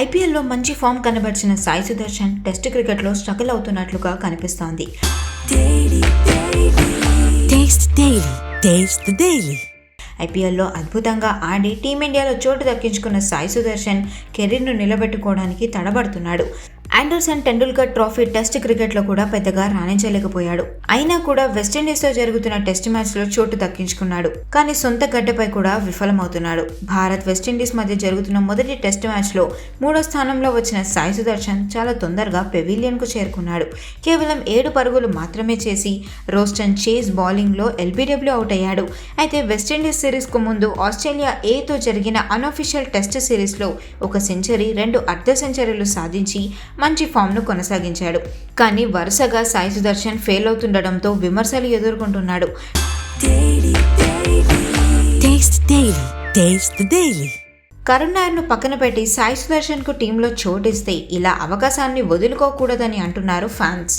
ఐపీఎల్లో మంచి ఫామ్ కనబరిచిన సాయి సుదర్శన్ టెస్ట్ క్రికెట్లో స్ట్రగుల్ అవుతున్నట్లుగా కనిపిస్తోంది. ఐపీఎల్లో అద్భుతంగా ఆడి టీమిండియాలో చోటు దక్కించుకున్న సాయి సుదర్శన్ కెరీర్ను నిలబెట్టుకోవడానికి తడబడుతున్నాడు ఆండర్సన్ టెండూల్కర్ ట్రోఫీ టెస్ట్ క్రికెట్లో కూడా పెద్దగా రాణించలేకపోయాడు. అయినా కూడా వెస్టిండీస్తో జరుగుతున్న టెస్ట్ మ్యాచ్లో చోటు దక్కించుకున్నాడు. కానీ సొంత గడ్డపై కూడా విఫలమవుతున్నాడు. భారత్ వెస్టిండీస్ మధ్య జరుగుతున్న మొదటి టెస్ట్ మ్యాచ్లో మూడో స్థానంలో వచ్చిన సాయి సుదర్శన్ చాలా తొందరగా పెవిలియన్కు చేరుకున్నాడు. కేవలం ఏడు పరుగులు మాత్రమే చేసి రోస్టన్ చేజ్ బౌలింగ్లో ఎల్బీడబ్ల్యూ అవుట్ అయ్యాడు. అయితే వెస్టిండీస్ సిరీస్కు ముందు ఆస్ట్రేలియా ఏతో జరిగిన అనఫిషియల్ టెస్ట్ సిరీస్లో ఒక సెంచరీ రెండు అర్ధ సెంచరీలు సాధించి మంచి ఫామ్ను కొనసాగించాడు. కానీ వరుసగా సాయి సుదర్శన్ ఫెయిల్ అవుతుండడంతో విమర్శలు ఎదుర్కొంటున్నాడు. Daily. కరుణాయర్ను పక్కన పెట్టి సాయి సుదర్శన్కు టీంలో చోటిస్తే ఇలా అవకాశాన్ని వదులుకోకూడదని అంటున్నారు ఫ్యాన్స్.